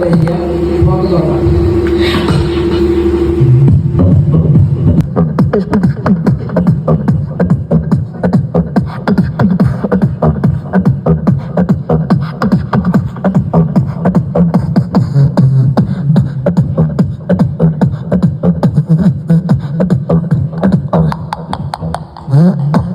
Malaysia inform the government. Huh?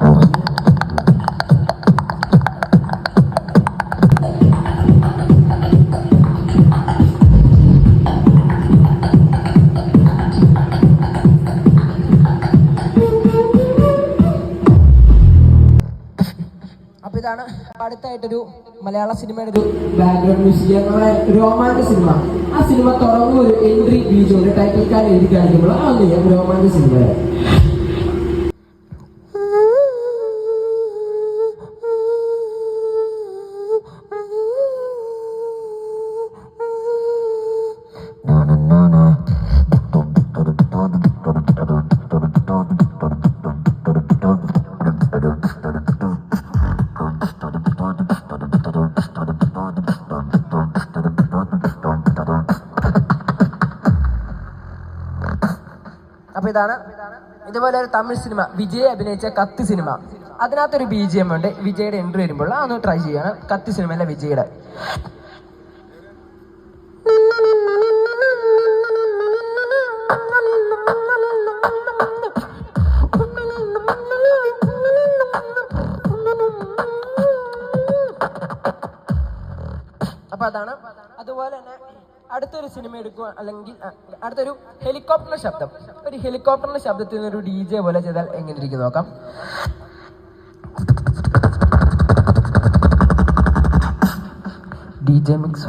അപ്പൊ ഇതാണ് അടുത്തായിട്ടൊരു മലയാള സിനിമയുടെ ഒരു ബാക്ക്ഗ്രൗണ്ട് മ്യൂസിക് രോമാഞ്ച സിനിമ ആ സിനിമ തുറന്നു ഒരു എൻട്രി ബീജോ ഒരു ടൈറ്റിൽ കാർഡ് എഴുതി കാണിക്കുമ്പോൾ ആ രോമാഞ്ച സിനിമയുടെ ഇതാണ്. ഇതുപോലെ ഒരു തമിഴ് സിനിമ. വിജയ് അഭിനയിച്ച കത്ത് സിനിമ. അതിനകത്തൊരു ബി ജി എം ഉണ്ട്. വിജയുടെ എൻട്രി വരുമ്പോൾ അതൊന്ന് ട്രൈ ചെയ്യാണ്. കത്ത് സിനിമയിലെ വിജയുടെ. അപ്പൊ അതാണ്. അതുപോലെ തന്നെ അടുത്തൊരു സിനിമ എടുക്കുക അല്ലെങ്കിൽ അടുത്തൊരു ഹെലികോപ്റ്റർ ശബ്ദം. ഒരു ഹെലികോപ്റ്ററിന്റെ ശബ്ദത്തിൽ നിന്ന് ഒരു ഡി ജെ പോലെ ചെയ്താൽ എങ്ങനെ ഇരിക്കും നോക്കാം. ഡി ജെ മിക്സ്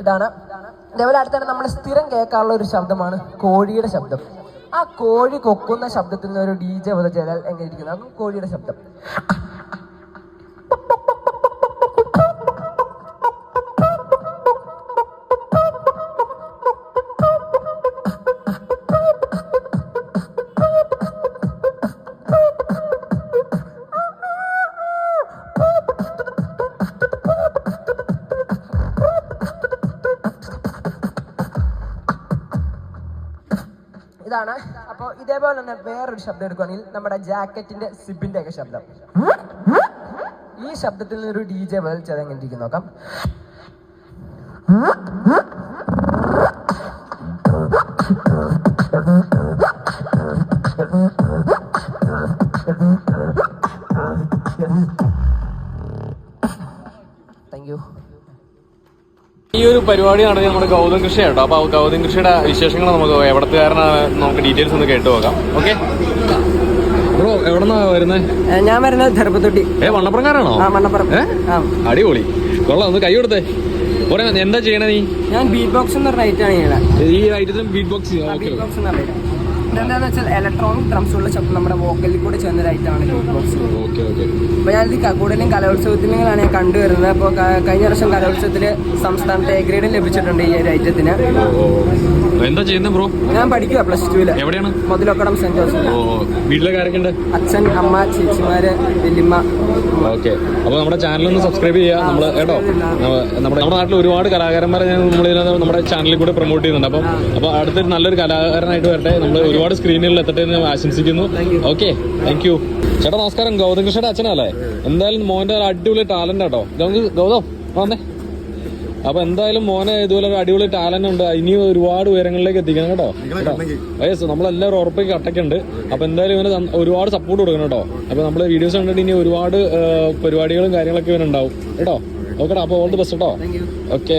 ഇതാണ്. ഇതേപോലെ അടുത്താണ് നമ്മൾ സ്ഥിരം കേൾക്കാറുള്ള ഒരു ശബ്ദമാണ് കോഴിയുടെ ശബ്ദം. ആ കോഴി കൊക്കുന്ന ശബ്ദത്തിൽ നിന്ന് ഒരു ഡി ജെ ചെയ്താൽ എങ്ങനെ ഇരിക്കുന്നു? അതും കോഴിയുടെ ശബ്ദം. ഇതാണ്. അപ്പോൾ ഇതേപോലെ തന്നെ വേറൊരു ശബ്ദം എടുക്കുകയാണെങ്കിൽ നമ്മുടെ ജാക്കറ്റിന്റെ സിബിന്റെ ഒക്കെ ശബ്ദം. ഈ ശബ്ദത്തിൽ നിന്നൊരു ഡി ജെ ചെയ്ത് എങ്ങനെ ഇരിക്കും നോക്കാം. താങ്ക് യു ഈ ഒരു പരിപാടി നടത്തിയ നമ്മുടെ ഗൗതം കൃഷി കേട്ടോ അപ്പൊ ഗൗതം കൃഷിയുടെ വിശേഷങ്ങൾ നമുക്ക് എവിടത്തുകാരനാണ് നമുക്ക് ഡീറ്റെയിൽസ് ഒന്ന് കേട്ടു പോകാം ഓക്കെ ബ്രോ എവിടെന്നാ വരുന്നത് ഞാൻ വരുന്നത് ധർമ്മത്തൊട്ടി. ഏ വണ്ണപ്പുറംകാരാണോ അടിപൊളി. കൊള്ളാം ഒന്ന് കൈ കൊടുത്തേ. എന്താ ചെയ്യണേ നീ? ഞാൻ ബീറ്റ് ബോക്സ് എന്ന് പറഞ്ഞ ഐറ്റാണ് ഈ ഐറ്റത്തിലും ബീറ്റ് ബോക്സ് ബീറ്റ് ബോക്സ് എന്ന് ഇതെന്താന്ന് വെച്ചാൽ ഇലക്ട്രോണിക് ഡ്രംസുള്ള ശബ്ദം നമ്മുടെ വോക്കലിൽ കൂടെ ചേർന്ന അപ്പൊ ഞാൻ ഇത് ബോക്സ് അപ്പോൾ ഞാനിത് കൂടുതലും കലോത്സവത്തിലാണ് ഞാൻ കണ്ടുവരുന്നത്. അപ്പോൾ കഴിഞ്ഞ വർഷം കലോത്സവത്തിൽ സംസ്ഥാനത്തെ എ ഗ്രേഡ് ലഭിച്ചിട്ടുണ്ട് ഈ ഒരു ഐറ്റത്തിന് എന്താ ചെയ്യുന്നത് ബ്രോ? ഞാൻ പഠിക്കുക പ്ലസ് ടുവിൽ എവിടെയാണ്? മുതലൊക്കടം സെന്റ് ജോസഫ് അച്ഛൻ അമ്മ ചേച്ചിമാര് വല്യമ്മ. ഓക്കെ അപ്പൊ നമ്മുടെ ചാനൽ ഒന്ന് സബ്സ്ക്രൈബ് ചെയ്യുക. നമ്മൾ കേട്ടോ നമ്മുടെ നമ്മുടെ നാട്ടിൽ ഒരുപാട് കലാകാരന്മാരെ നമ്മൾ നമ്മുടെ ചാനലിൽ കൂടെ പ്രൊമോട്ട് ചെയ്യുന്നുണ്ട്. അപ്പം അപ്പൊ അടുത്തൊരു നല്ലൊരു കലാകാരനായിട്ട് വരട്ടെ. നമ്മൾ ഒരുപാട് സ്ക്രീനുകളിൽ എത്തട്ടെ എന്ന് ആശംസിക്കുന്നു. ഓക്കെ താങ്ക് യു ചേട്ടാ നമസ്കാരം. ഗൗതം കൃഷ്ണയുടെ അച്ഛനല്ലേ? എന്തായാലും മോന്റെ ഒരു അടിപൊളി ടാലന്റ് ആട്ടോ. ഗൗതം വന്നേ. അപ്പൊ എന്തായാലും മോനെ ഇതുപോലെ ഒരു അടിപൊളി ടാലന്റ് ഉണ്ട്. ഇനിയും ഒരുപാട് ഉയരങ്ങളിലേക്ക് എത്തിക്കണം കേട്ടോ. വയസ്സ് നമ്മളെല്ലാവരും ഉറപ്പിക്ക് കട്ടക്കുണ്ട്. അപ്പൊ എന്തായാലും ഇവന് ഒരുപാട് സപ്പോർട്ട് കൊടുക്കണം കേട്ടോ. അപ്പൊ നമ്മൾ വീഡിയോസ് കണ്ടിട്ട് ഇനി ഒരുപാട് പരിപാടികളും കാര്യങ്ങളൊക്കെ ഇവനുണ്ടാവും. കേട്ടോ? ഓക്കെടാ അപ്പൊ ഓൾ ദി ബെസ്റ്റ് കേട്ടോ ഓക്കെ